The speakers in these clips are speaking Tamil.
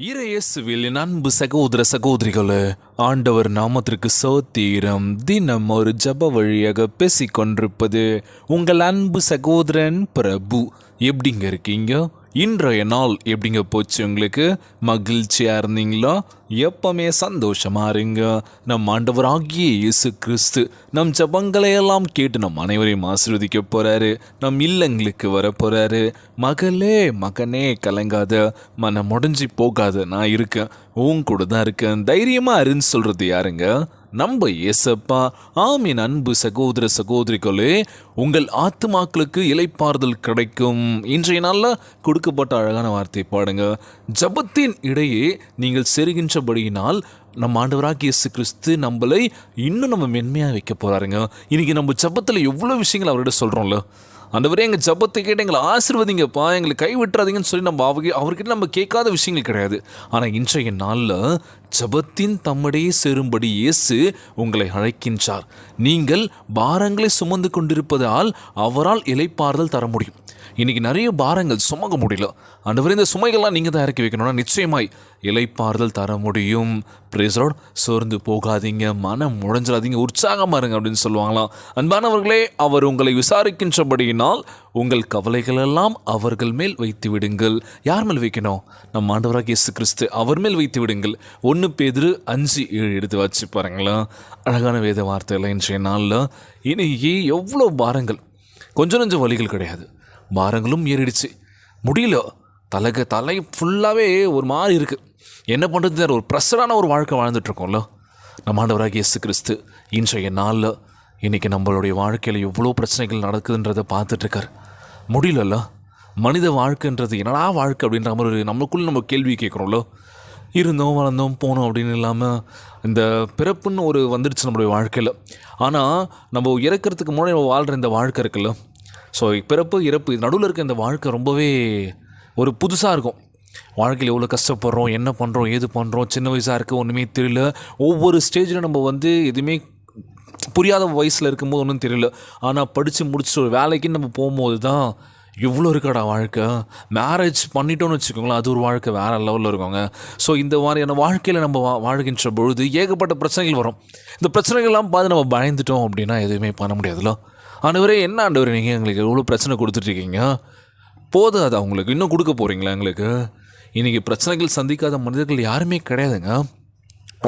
இறையேசுவில் அன்பு சகோதர சகோதரிகளே ஆண்டவர் நாமத்திற்கு சோத்தீரம் தினம் ஒரு ஜப வழியாக பேசிக்கொண்டிருப்பது உங்கள் அன்பு சகோதரன் பிரபு. எப்படிங்க இருக்கீங்க? இன்றைய நாள் எப்படிங்க போச்சு உங்களுக்கு? மகிழ்ச்சியாக இருந்தீங்களா? எப்பவுமே சந்தோஷமாக இருங்க. நம் ஆண்டவராகிய இயேசு கிறிஸ்து நம் ஜபங்களையெல்லாம் கேட்டு நம் அனைவரையும் ஆசீர்வதிக்க போகிறாரு நம் இல்லங்களுக்கு வர போகிறாரு மகளே மகனே கலங்காத மனம் முடிஞ்சு போகாத நான் இருக்கேன். உன் கூட தான் இருக்கேன். தைரியமாக இருன்னு சொல்கிறது யாருங்க? நம்ம இயேசப்பா ஆமீன் அன்பு சகோதர சகோதரிகளே உங்கள் ஆத்துமாக்களுக்கு இலைப்பாறுதல் கிடைக்கும். இன்றைய நாளில் கொடுக்கப்பட்ட அழகான வார்த்தை பாடுங்க. ஜபத்தின் இடையே நீங்கள் செருகின்றபடியினால் நம்ம ஆண்டவராக இயேசு கிறிஸ்து நம்மளை இன்னும் நம்ம மென்மையாக வைக்க போகிறாருங்க இன்றைக்கி நம்ம ஜபத்தில் எவ்வளோ விஷயங்கள் அவர்கிட்ட சொல்கிறோம்ல அந்தவரே எங்கள் ஜபத்தை கேட்டு எங்களை ஆசிர்வதிங்கப்பா எங்களை கை விட்டுறாதீங்கன்னு சொல்லி நம்ம அவங்க அவர்கிட்ட நம்ம கேட்காத விஷயங்கள் கிடையாது. ஆனால் இன்றைய நாளில் ஜபத்தின் தம்மிடையே சேரும்படி இயேசு உங்களை அழைக்கின்றார். நீங்கள் பாரங்களை சுமந்து கொண்டிருப்பதால் அவரால் இலைப்பாறுதல் தர முடியும். இன்னைக்கு நிறைய பாரங்கள் சுமக்க முடியல. ஆண்டவர் இந்த சுமைகள்லாம் நீங்கள் தான் இறக்கி வைக்கணும்னா நிச்சயமாய் இலைப்பாறுதல் தர முடியும். பிரேசரோட் சோர்ந்து போகாதீங்க மனம் முடைஞ்சிடாதீங்க உற்சாகமாக இருங்க அப்படின்னு சொல்லுவாங்களாம். அன்பானவர்களே அவர் உங்களை விசாரிக்கின்றபடியினால் உங்கள் கவலைகளெல்லாம் அவர்கள் மேல் வைத்து விடுங்கள். யார் மேல் வைக்கணும்? நம்ம ஆண்டவராக இயேசு கிறிஸ்து அவர் மேல் வைத்து விடுங்கள். ஒன்று பேதிரு அஞ்சு ஏழு எடுத்து வச்சு பாருங்களேன். அழகான வேத வார்த்தைகள் இன்றைய நாளில் இன்னைக்கு எவ்வளோ பாரங்கள்? கொஞ்சம் கொஞ்சம் வழிகள் கிடையாது. பாரங்களும் ஏறிடுச்சு. முடியல. தலைக்கு தலை ஃபுல்லாகவே ஒரு மாதிரி இருக்குது என்ன பண்ணுறது தெரியாது. ஒரு ப்ரெஷரான ஒரு வாழ்க்கை வாழ்ந்துட்டுருக்கோம்ல. நம்ம ஆண்டவராக இயேசு கிறிஸ்து இன்றைய நாளில் இன்றைக்கி நம்மளுடைய வாழ்க்கையில் எவ்வளோ பிரச்சனைகள் நடக்குதுன்றதை பார்த்துட்ருக்கார் முடியலல்ல. மனித வாழ்க்கைன்றது என்னடா வாழ்க்கை அப்படின்ற மாதிரி ஒரு நம்மளுக்குள்ள நம்ம கேள்வி கேட்குறோம்ல. இருந்தோம் வளர்ந்தோம் போனோம் அப்படின்னு இல்லாமல் இந்த பிறப்புன்னு ஒரு வந்துடுச்சு நம்மளுடைய வாழ்க்கையில். ஆனால் நம்ம இறக்கிறதுக்கு முன்னாடி நம்ம வாழ்கிற இந்த வாழ்க்கை இருக்குல்ல. ஸோ பிறப்பு இறப்பு இது நடுவில் இருக்க இந்த வாழ்க்கை ரொம்பவே ஒரு புதுசாக இருக்கும். வாழ்க்கையில் எவ்வளோ கஷ்டப்படுறோம் என்ன பண்ணுறோம் ஏது பண்ணுறோம் சின்ன வயசாக இருக்குது ஒன்றுமே தெரியல. ஒவ்வொரு ஸ்டேஜில் நம்ம வந்து எதுவுமே புரியாத வயசில் இருக்கும்போது ஒன்றும் தெரியல. ஆனால் படித்து முடிச்சுட்டு ஒரு வேலைக்கு நம்ம போகும்போது தான் இவ்வளோ இருக்காடா வாழ்க்கை? மேரேஜ் பண்ணிட்டோன்னு வச்சுக்கோங்களேன் அது ஒரு வாழ்க்கை வேறு லெவலில் இருக்கோங்க. ஸோ இந்த மாதிரியான வாழ்க்கையில் நம்ம வா வாழ்கின்ற பொழுது ஏகப்பட்ட பிரச்சனைகள் வரும். இந்த பிரச்சனைகள்லாம் பார்த்து நம்ம பயந்துட்டோம் அப்படின்னா எதுவுமே பண்ண முடியாதுல்ல. ஆண்டவரே என்ன ஆண்டவர் நீங்கள் எங்களுக்கு எவ்வளோ பிரச்சனை கொடுத்துட்ருக்கீங்க போதும் அது அவங்களுக்கு. இன்னும் கொடுக்க போகிறீங்களா எங்களுக்கு? இன்றைக்கி பிரச்சனைகள் சந்திக்காத மனிதர்கள் யாருமே கிடையாதுங்க.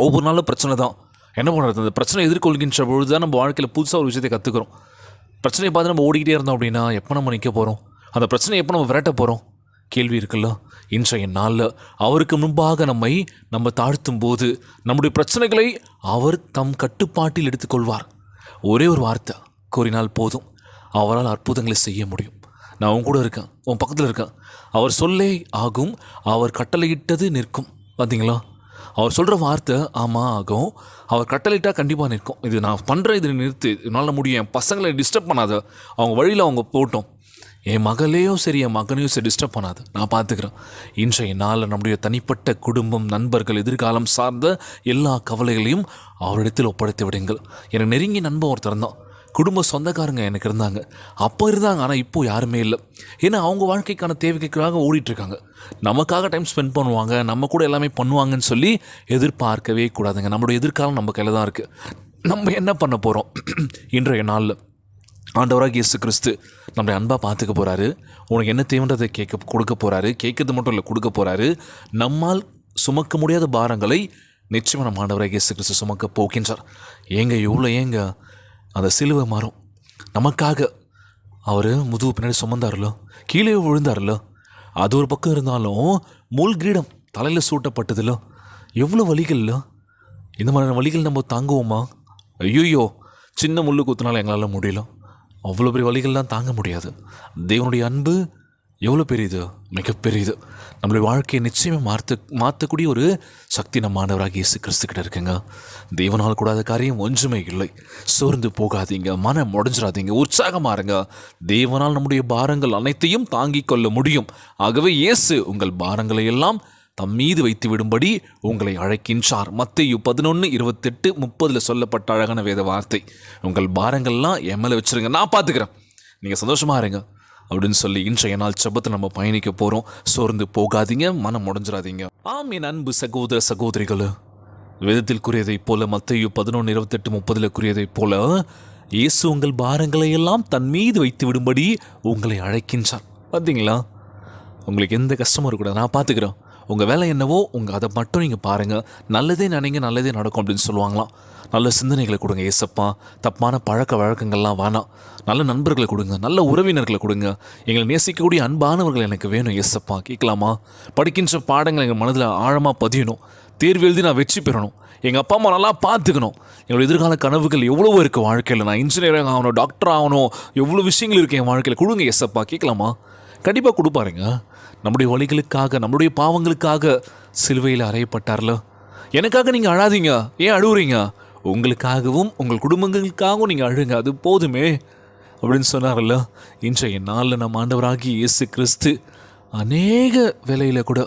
ஒவ்வொரு நாளும் பிரச்சனை தான். என்ன பண்ணுறது அந்த பிரச்சனை எதிர்கொள்கின்ற பொழுது தான் நம்ம வாழ்க்கையில் புதுசாக ஒரு விஷயத்தை கற்றுக்குறோம் பிரச்சனையை பார்த்து நம்ம ஓடிக்கிட்டே இருந்தோம் அப்படின்னா எப்போ நம்ம நிற்க போகிறோம் அந்த பிரச்சனையை எப்போ நம்ம விரட்ட போகிறோம் கேள்வி இருக்குல்ல? இன்றைய நாளில் அவருக்கு முன்பாக நம்மை நம்ம தாழ்த்தும் போது நம்முடைய பிரச்சனைகளை அவர் தம் கட்டுப்பாட்டில் எடுத்துக்கொள்வார். ஒரே ஒரு வார்த்தை. கூறினால் போதும். அவரால் அற்புதங்களை செய்ய முடியும். நான் உன் கூட இருக்கேன். உன் பக்கத்தில் இருக்கேன். அவர் சொல்லே ஆகும். அவர் கட்டளையிட்டது நிற்கும். பார்த்தீங்களா அவர் சொல்கிற வார்த்தை ஆமாம் ஆகும். அவர் கட்டளையிட்டால் கண்டிப்பாக நிற்கும். இது நான் பண்ணுற இது நிறுத்து. என்னால் முடியும். என் பசங்களை டிஸ்டர்ப் பண்ணாத. அவங்க வழியில் அவங்க போட்டோம் என் மகளையும் சரி என் மகனையும் சரி டிஸ்டர்ப் பண்ணாது. நான் பார்த்துக்கிறேன் இன்றைய நாளில் நம்முடைய தனிப்பட்ட குடும்பம் நண்பர்கள் எதிர்காலம் சார்ந்த எல்லா கவலைகளையும் அவரிடத்தில் ஒப்படைத்து விடுங்கள். எனக்கு நெருங்கி நண்பன் ஒருத்தர் தான் குடும்ப சொந்தக்காரங்க எனக்கு இருந்தாங்க. அப்போ இருந்தாங்க ஆனால் இப்போது யாருமே இல்லை. ஏன்னா அவங்க வாழ்க்கைக்கான தேவைக்காக ஓடிட்டுருக்காங்க. நமக்காக டைம் ஸ்பெண்ட் பண்ணுவாங்க நம்ம கூட எல்லாமே பண்ணுவாங்கன்னு சொல்லி எதிர்பார்க்கவே கூடாதுங்க. நம்மளுடைய எதிர்காலம் நம்ம கையில் தான் இருக்குது நம்ம என்ன பண்ண போகிறோம் இன்றைய நாளில் ஆண்டவராக இயேசு கிறிஸ்து நம்மளை அன்பாக பார்த்துக்க போகிறாரு உனக்கு என்ன தேவைன்றதை கேட்க கொடுக்க போகிறாரு கேட்கறது மட்டும் இல்லை கொடுக்க போகிறாரு நம்மால் சுமக்க முடியாத பாரங்களை நிச்சயமாக நம்ம ஆண்டவராக இயேசு கிறிஸ்து சுமக்க போகின்றார். ஏங்க இவ்வளோ ஏங்க? அந்த சிலுவை மாறும். நமக்காக அவர் முதுகு பின்னாடி சுமந்தார்லோ கீழே விழுந்தார்லோ அது ஒரு பக்கம் இருந்தாலும் மூல்கிரீடம் தலையில் சூட்டப்பட்டதுலோ எவ்வளோ வலிகள்ல இந்த மாதிரியான வலிகள் நம்ம தாங்குவோமா? ஐயோ சின்ன முள்ளு குத்துனால எங்களால் முடியல. அவ்வளோ பெரிய வலிகள்லாம் தாங்க முடியாது. தேவனுடைய அன்பு எவ்வளோ பெரியது? மிகப்பெரியது. நம்மளுடைய வாழ்க்கையை நிச்சயமாக மாற்ற மாற்றக்கூடிய ஒரு சக்தி நம்ம மாணவராக இயேசு கிறிஸ்துக்கிட்ட இருக்குங்க. தெய்வனால் கூடாத காரியம் ஒன்றுமே இல்லை. சோர்ந்து போகாதீங்க மனம் உடஞ்சிடாதீங்க உற்சாகமாக இருங்க. தெய்வனால் நம்முடைய பாரங்கள் அனைத்தையும் தாங்கிக் கொள்ள முடியும். ஆகவே இயேசு உங்கள் பாரங்களை எல்லாம் தம் மீது வைத்து விடும்படி உங்களை அழைக்கின்றார். மத்தையு பதினொன்று இருபத்தெட்டு முப்பதில் சொல்லப்பட்ட அழகான வேத வார்த்தை. உங்கள் பாரங்கள்லாம் என் மேலே வச்சுருங்க. நான் பார்த்துக்கிறேன். நீங்கள் சந்தோஷமாக இருங்க. அப்படின்னு சொல்லி இன்றைய நாள் செபத்தை நம்ம பயணிக்க போகிறோம் சோர்ந்து போகாதீங்க மனம் உடஞ்சிடாதீங்க. ஆம் என் அன்பு சகோதர சகோதரிகள். வேதத்தில் கூறியதைப் போல மத்தையு பதினொன்று இருபத்தெட்டு முப்பதில் கூறியதைப் போல இயேசு உங்கள் பாரங்களை எல்லாம் தன் மீது வைத்து விடும்படி உங்களை அழைக்கின்றார். பார்த்தீங்களா உங்களுக்கு எந்த கஷ்டமும் இருக்கக்கூடாது. நான் பார்த்துக்கிறேன் உங்கள் வேலை என்னவோ உங்கள் அதை மட்டும் நீங்கள் பாருங்கள் நல்லதே நினைங்க நல்லதே நடக்கும் அப்படின்னு சொல்லுவாங்களாம். நல்ல சிந்தனைகளை கொடுங்க ஏசப்பா. தப்பான பழக்க வழக்கங்கள்லாம் வேணாம். நல்ல நண்பர்களை கொடுங்க நல்ல உறவினர்களை கொடுங்க. எங்களை நேசிக்கக்கூடிய அன்பானவர்கள் எனக்கு வேணும் ஏசப்பா. கேட்கலாமா? படிக்கின்ற பாடங்கள் எங்கள் மனதில் ஆழமாக பதியணும். தேர்வு எழுதி நான் வெற்றி பெறணும். எங்கள் அப்பா அம்மா நல்லா பார்த்துக்கணும். என்னோட எதிர்கால கனவுகள் எவ்வளவோ இருக்குது வாழ்க்கையில். நான் இன்ஜினியரிங் ஆகணும் டாக்டர் ஆகணும். எவ்வளோ விஷயங்கள் இருக்குது என் வாழ்க்கையில். கொடுங்க எஸ்அப்பா கேட்கலாமா? கண்டிப்பாக கொடுப்பாருங்க. நம்முடைய வழிகளுக்காக நம்முடைய பாவங்களுக்காக சிலுவையில் அறையப்பட்டார்ல. எனக்காக நீங்கள் அழாதீங்க. ஏன் அழுவுறீங்க? உங்களுக்காகவும் உங்கள் குடும்பங்களுக்காகவும் நீங்கள் அழுங்க. அது போதுமே அப்படின்னு சொன்னார்ல. இன்றைய நாளில் நம்ம ஆண்டவராகி இயேசு கிறிஸ்து அநேக வேலையில் கூட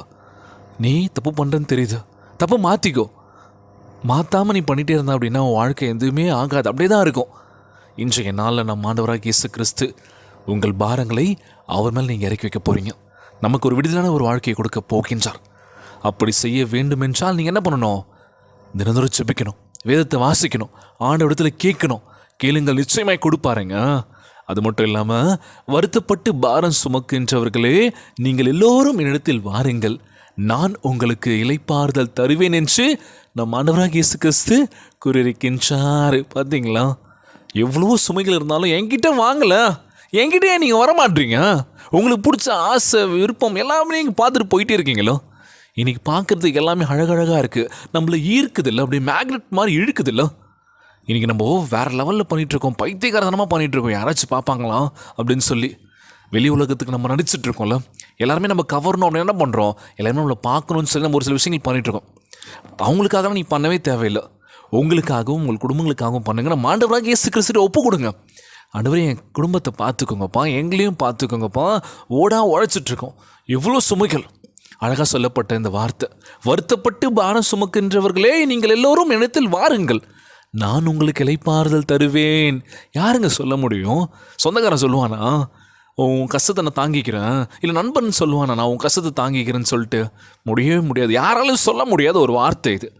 நீ தப்பு பண்ணுறேன்னு தெரியுது. தப்பு மாற்றிக்கோ மாற்றாமல் நீ பண்ணிகிட்டே இருந்தா அப்படின்னா உன் வாழ்க்கை எதுவுமே ஆகாது. அப்படியே தான் இருக்கும். இன்றைய நாளில் நம்ம ஆண்டவராக இயேசு கிறிஸ்து உங்கள் பாரங்களை அவர் மேல் நீங்கள் இறக்கி வைக்க போகிறீங்க நமக்கு ஒரு விடுதலான ஒரு வாழ்க்கையை கொடுக்க போகின்றார். அப்படி செய்ய வேண்டுமென்றால் நீங்கள் என்ன பண்ணணும்? தினந்தோறும் செபிக்கணும் வேதத்தை வாசிக்கணும். ஆண்டவரிடத்தில் கேட்கணும். கேளுங்கள் நிச்சயமாய் கொடுப்பாருங்க. அது மட்டும் இல்லாமல் வருத்தப்பட்டு பாரம் சுமக்கின்றவர்களே நீங்கள் எல்லோரும் என்னிடத்தில் வாருங்கள். நான் உங்களுக்கு இலைப்பாறுதல் தருவேன் என்று நம் ஆண்டவராக இயேசு கிறிஸ்து கூறியிருக்கின்றார். பார்த்தீங்களா எவ்வளவோ சுமைகள் இருந்தாலும் என்கிட்ட வாங்கலை. என்கிட்டயே நீங்கள் வரமாட்டீங்க. உங்களுக்கு பிடிச்ச ஆசை விருப்பம் எல்லாமே நீங்கள் பார்த்துட்டு போயிட்டே இருக்கீங்களோ? இன்றைக்கி பார்க்குறதுக்கு எல்லாமே அழகழகாக இருக்குது நம்மளை ஈர்க்குது இல்லை அப்படியே மேக்னெட் மாதிரி இழுக்குது இல்லை இன்றைக்கி நம்ம வேறு லெவலில் பண்ணிகிட்ருக்கோம் பைத்தியகாரத்தனமாக பண்ணிகிட்ருக்கோம் யாராச்சும் பார்ப்பாங்களா? அப்படின்னு சொல்லி வெளி உலகத்துக்கு நம்ம நடிச்சிட்ருக்கோம்ல எல்லாருமே நம்ம கவரணும் அப்படின்னு என்ன பண்ணுறோம் எல்லாருமே நம்மளை பார்க்கணும்னு சொல்லி நம்ம ஒரு சில விஷயங்கள் பண்ணிகிட்ருக்கோம் அவங்களுக்காக நீ பண்ணவே தேவையில்லை. உங்களுக்காகவும் உங்கள் குடும்பங்களுக்காகவும் பண்ணுங்கள் நம்ம ஆண்டவராக இயேசு கிறிஸ்துட்டு ஒப்பு கொடுங்க. ஆண்டவரே என் குடும்பத்தை பார்த்துக்கோங்கப்பா. எங்களையும் பார்த்துக்கோங்கப்பா. ஓடா உழைச்சிட்ருக்கோம் எவ்வளோ சுமைகள். அழகாக சொல்லப்பட்ட இந்த வார்த்தை வருத்தப்பட்டு பாரம் சுமக்கின்றவர்களே நீங்கள் எல்லோரும் இனத்தில் வாருங்கள். நான் உங்களுக்கு இலைப்பாறுதல் தருவேன். யாருங்க சொல்ல முடியும்? சொந்தக்காரன் சொல்லுவானா? உன் கஷ்டத்தை நான் தாங்கிக்கிறேன். இல்லை நண்பன் சொல்லுவானா? நான் உன் கஷ்டத்தை தாங்கிக்கிறேன்னு சொல்லிட்டு முடியவே முடியாது. யாராலும் சொல்ல முடியாத ஒரு வார்த்தை இது.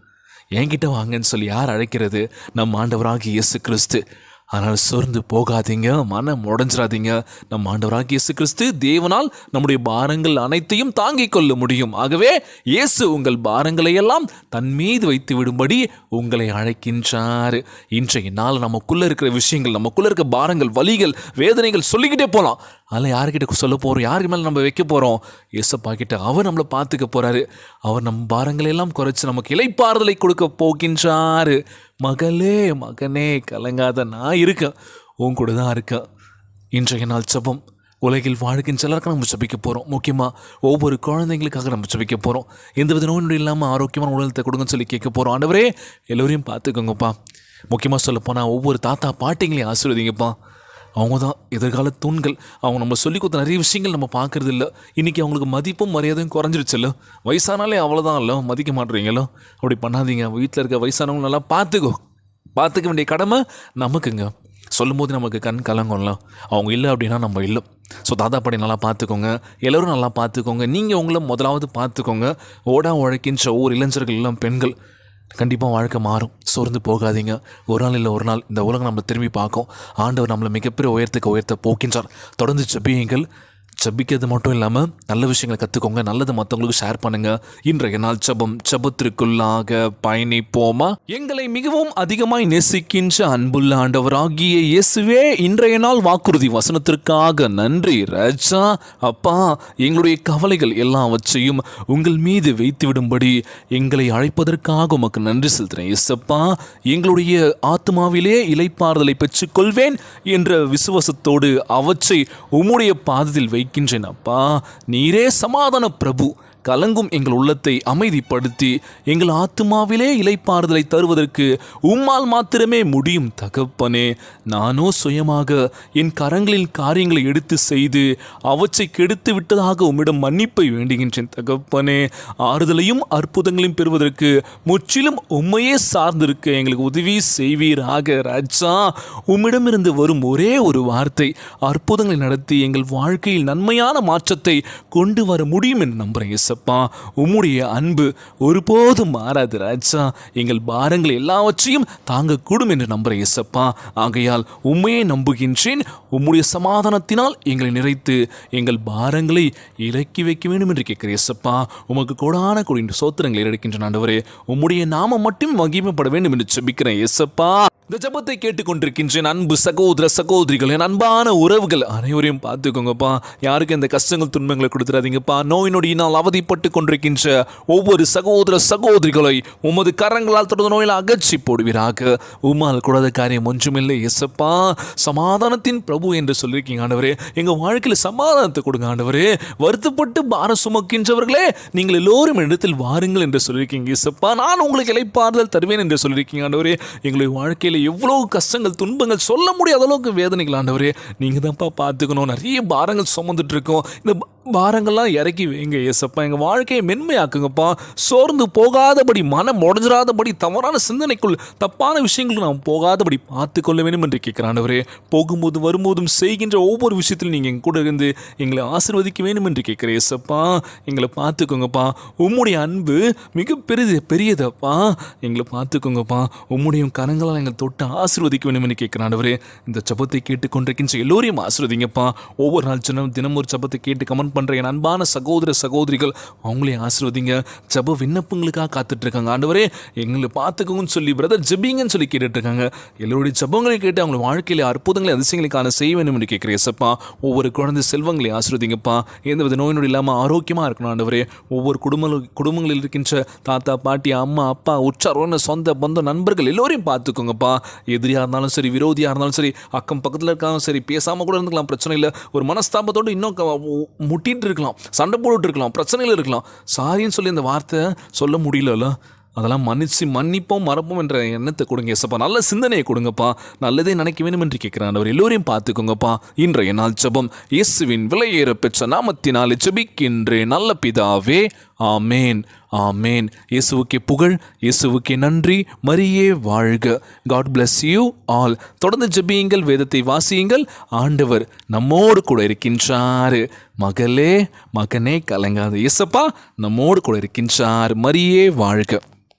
என்கிட்ட வாங்கன்னு சொல்லி யார் அழைக்கிறது? நம் ஆண்டவராகி இயேசு கிறிஸ்து. ஆனால் சோர்ந்து போகாதீங்க மனம் உடஞ்சிடாதீங்க நம் ஆண்டவராக இயேசு கிறிஸ்து தேவனால் நம்முடைய பாரங்கள் அனைத்தையும் தாங்கிக் கொள்ள முடியும். ஆகவே இயேசு உங்கள் பாரங்களை எல்லாம் தன் மீது வைத்து விடும்படி உங்களை அழைக்கின்றார். இன்றைய நாள் நமக்குள்ளே இருக்கிற விஷயங்கள் நமக்குள்ளே இருக்கிற பாரங்கள் வலிகள் வேதனைகள் சொல்லிக்கிட்டே போகலாம் அதில் யார்கிட்ட சொல்ல போகிறோம் யாருக்கு மேலே நம்ம வைக்க போகிறோம் இயேசப்பா கிட்ட அவர் நம்மளை பார்த்துக்க போகிறாரு அவர் நம் பாரங்களை எல்லாம் குறைச்சி நமக்கு இலைப்பாறுதலை கொடுக்க போகின்றாரு. மகளே மகனே கலங்காத நான் இருக்கேன் உன் கூட தான் இருக்கேன் இன்றைய நாள் ஜெபம். உலகில் வாழ்கின்ற எல்லாருக்கும் நம்ம ஜெபிக்க போகிறோம் முக்கியமாக ஒவ்வொரு குழந்தைங்களுக்காக நம்ம ஜெபிக்க போகிறோம் எந்த வித நோய் இல்லாமல் ஆரோக்கியமான உடலத்தை கொடுங்கன்னு சொல்லி கேட்க போகிறோம் ஆண்டவரே எல்லோரையும் பார்த்துக்கோங்கப்பா. முக்கியமாக சொல்லப்போனால் ஒவ்வொரு தாத்தா பாட்டிங்களையும் ஆசீர்வதிங்கப்பா. அவங்க தான் எதிர்கால தூண்கள். அவங்க நம்ம சொல்லி கொடுத்த நிறைய விஷயங்கள் நம்ம பார்க்கறது இல்லை இன்றைக்கி அவங்களுக்கு மதிப்பும் மரியாதையும் குறைஞ்சிருச்சுல்ல. வயசானாலே அவ்வளோதான் இல்லை. மதிக்க மாட்டுறீங்களோ? அப்படி பண்ணாதீங்க. வீட்டில் இருக்க வயசானவங்க நல்லா பார்த்துக்கோ. பார்த்துக்க வேண்டிய கடமை நமக்குங்க. சொல்லும்போது நமக்கு கண் கலங்கும்ல. அவங்க இல்லை அப்படின்னா நம்ம இல்லை. ஸோ தாத்தா பாட்டி நல்லா பார்த்துக்கோங்க. எல்லோரும் நல்லா பார்த்துக்கோங்க. நீங்கள் உங்களை முதலாவது பார்த்துக்கோங்க. ஓடா உழைக்கின்ற ஒவ்வொரு இளைஞர்கள் எல்லாம் பெண்கள். கண்டிப்பாக வாழ்க்கை மாறும். சோர்ந்து போகாதீங்க. ஒரு நாள் இல்லை ஒரு நாள் இந்த உலகம் நம்மளை திரும்பி பார்க்கும். ஆண்டவர் நம்மளை மிகப்பெரிய உயரத்துக்கு உயர்த்த போக்கின்றார் தொடர்ந்து ஜெபியுங்கள். ஜபிக்கிறது மட்டும் இல்லாமல் நல்ல விஷயங்களை கற்றுக்கோங்க நல்லதை மற்றவங்களுக்கு ஷேர் பண்ணுங்க. இன்றைய நாள் ஜெபம் ஜெபத்திற்குள்ளாக பயணிப்போமா? எங்களை மிகவும் அதிகமாய் நேசிக்கின்ற அன்புள்ள ஆண்டவராகிய இயேசுவே இன்றைய நாள் வாக்குறுதி வசனத்திற்காக நன்றி ராஜா. அப்பா எங்களுடைய கவலைகள் எல்லாவற்றையும் உங்கள் மீது வைத்துவிடும்படி எங்களை அழைப்பதற்காக உமக்கு நன்றி செலுத்துகிறேன். இயேசப்பா எங்களுடைய ஆத்மாவிலே இலைப்பாறுதலை பெற்றுக்கொள்வேன் என்ற விசுவாசத்தோடு அவற்றை உம்முடைய பாதத்தில் வைக்கின்றேன் அப்பா. நீரே சமாதான பிரபு. கலங்கும் எங்கள் உள்ளத்தை அமைதிப்படுத்தி எங்கள் ஆத்துமாவிலே இலைப்பாறுதலை தருவதற்கு உம்மால் மாத்திரமே முடியும் தகப்பனே. நானோ சுயமாக என் கரங்களில் காரியங்களை எடுத்து செய்து அவற்றை கெடுத்து விட்டதாக உம்மிடம் மன்னிப்பை வேண்டுகின்றேன் தகப்பனே. ஆறுதலையும் அற்புதங்களையும் பெறுவதற்கு முற்றிலும் உம்மையே சார்ந்திருக்க எங்களுக்கு உதவி செய்வீராக ராஜா. உம்மிடமிருந்து வரும் ஒரே ஒரு வார்த்தை அற்புதங்களை நடத்தி எங்கள் வாழ்க்கையில் நன்மையான மாற்றத்தை கொண்டு வர முடியும் என்று நம்புகிறேன் இயேசப்பா உம்முடைய அன்பு ஒருபோதும் மாறாது ராஜா. எங்கள் பாரங்கள் எல்லாவற்றையும் தாங்கக்கூடும் என்று நம்புகிற இயேசப்பா. ஆகையால் உண்மையை நம்புகின்றேன். உம்முடைய சமாதானத்தினால் எங்களை நிறைத்து எங்கள் பாரங்களை இறக்கி வைக்க வேண்டும் என்று கேட்கிற இயேசப்பா. உமக்கு கோடான கொடி சோத்திரங்களை எடுக்கின்ற ஆண்டவரே உம்முடைய நாமம் மட்டும் மகிமைப்பட வேண்டும் என்று செபிக்கிறேன் இயேசப்பா. இந்த ஜபத்தை கேட்டுக்கொண்டிருக்கின்றேன் அன்பு சகோதர சகோதரிகள் என் அன்பான உறவுகள். அனைவரையும் பார்த்துக்கோங்கப்பா. யாருக்கும் இந்த கஷ்டங்கள் துன்பங்களை கொடுத்துடாதீங்கப்பா நோய் நொடியினால் அவதிப்பட்டு கொண்டிருக்கின்ற ஒவ்வொரு சகோதர சகோதரிகளை உமது கரங்களால் தொடர்ந்து நோயில் அகற்றி போடுவீராக. உம்மால் கூடாத காரியம் ஒன்றுமில்லை எசப்பா சமாதானத்தின் பிரபு என்று சொல்லியிருக்கீங்க ஆண்டவரே. எங்கள் வாழ்க்கையில் சமாதானத்தை கொடுங்க ஆண்டவரே. வருத்தப்பட்டு பாரம் சுமக்கின்றவர்களே நீங்கள் எல்லோரும் இடத்தில் வாருங்கள் என்று சொல்லியிருக்கீங்க இசப்பா நான் உங்களுக்கு இலைப்பாறுதல் தருவேன் என்று சொல்லியிருக்கீங்க ஆண்டவரே. எங்களுடைய வாழ்க்கையில் எவ்வளோ கஷ்டங்கள் துன்பங்கள் சொல்ல முடியாத அளவுக்கு வேதனைகள் ஆண்டவரே நீங்கள் தான்ப்பா பார்த்துக்கணும். நிறைய பாரங்கள் சுமந்துட்டுருக்கோம். இந்த பாரங்கள்லாம் இறக்கி வைங்க ஏசப்பா எங்கள் வாழ்க்கையை மென்மையாக்குங்கப்பா. சோர்ந்து போகாதபடி மனம் உடஞ்சிராதபடி தவறான சிந்தனைக்குள் தப்பான விஷயங்களுக்கு நாம் போகாதபடி பார்த்துக்கொள்ள வேண்டும் என்று கேட்குறாண்டவரே போகும்போது வரும்போதும் செய்கின்ற ஒவ்வொரு விஷயத்திலும் நீங்கள் எங்கள் கூட இருந்து எங்களை ஆசீர்வதிக்க வேண்டும் என்று கேட்குற ஏசப்பா எங்களை பார்த்துக்கோங்கப்பா. உம்முடைய அன்பு மிக பெரிது பெரியதப்பா. எங்களை பார்த்துக்கோங்கப்பா. உம்முடைய கரங்களால் எங்களை தொட்டு ஆசீர்வதிக்க வேண்டும் என்று கேட்குறேன் ஆண்டவரே. இந்த ஜபத்தை கேட்டுக்கொண்டிருக்கின்ற எல்லோரையும் ஆசீர்வதிங்கப்பா. ஒவ்வொரு நாள் தினம் தினம் ஒரு ஜபத்தை கேட்டு கமெண்ட் பண்ணுற என் அன்பான சகோதர சகோதரிகள் அவங்களையும் ஆசீர்வதிங்க. ஜப விண்ணப்பங்களுக்காக காத்துட்டு இருக்காங்க ஆண்டவரே. எங்களை பார்த்துக்கோங்கன்னு சொல்லி பிரதர் ஜெபிங்கன்னு சொல்லி கேட்டுட்டு இருக்காங்க எல்லோருடைய ஜபங்களை கேட்டு அவங்க வாழ்க்கையில் அற்புதங்களை அதிசயங்களுக்கான செய்ய வேண்டும் என்று கேட்குறேன் எசப்பா ஒவ்வொரு குழந்தை செல்வங்களை ஆசீர்வதிங்கப்பா. எந்த வித நோய் நொடி இல்லாமல் ஆரோக்கியமாக இருக்கணும் ஆண்டவரே. ஒவ்வொரு குடும்ப குடும்பங்களில் இருக்கின்ற தாத்தா பாட்டி அம்மா அப்பா உற்றாரோன்னு சொந்த பந்தம் நண்பர்கள் எல்லோரையும் பார்த்துக்கோங்கப்பா. எதிரியாக இருந்தாலும் சரி விரோதியாக இருந்தாலும் சரி அக்கம் பக்கத்தில் இருக்காலும் சரி பேசாமல் கூட இருந்துக்கலாம் பிரச்சனை இல்லை. ஒரு மனஸ்தாபத்தோடு இன்னும் க- முட்டிட்டு இருக்கலாம் சண்டை போட்டுட்டு இருக்கலாம் பிரச்சனைகள் இருக்கலாம். சாரின்னு சொல்லி அந்த வார்த்தை சொல்ல முடியலல்ல. அதெல்லாம் மன்னிச்சு மன்னிப்போம் மறப்போம் என்ற எண்ணத்தை கொடுங்க எசப்பா நல்ல சிந்தனையை கொடுங்கப்பா. நல்லதே நினைக்க வேண்டும் என்று கேட்கிறான் அவர் எல்லோரையும் பார்த்துக்கோங்கப்பா. இன்றைய நாள் ஜெபம். இயேசுவின் விலையேற பெற்ற நாமத்தினாலே ஜபிக்கின்றே நல்ல பிதாவே ஆமேன் ஆமேன். இயேசுவுக்கே புகழ் இயேசுவுக்கே நன்றி. மரியே வாழ்க. காட் பிளஸ் யூ ஆல் தொடர்ந்து ஜெபியுங்கள் வேதத்தை வாசியுங்கள். ஆண்டவர் நம்மோடு கூட இருக்கின்றார். மகளே மகனே கலங்காத இயேசப்பா நம்மோடு கூட இருக்கின்றார். மரியே வாழ்க.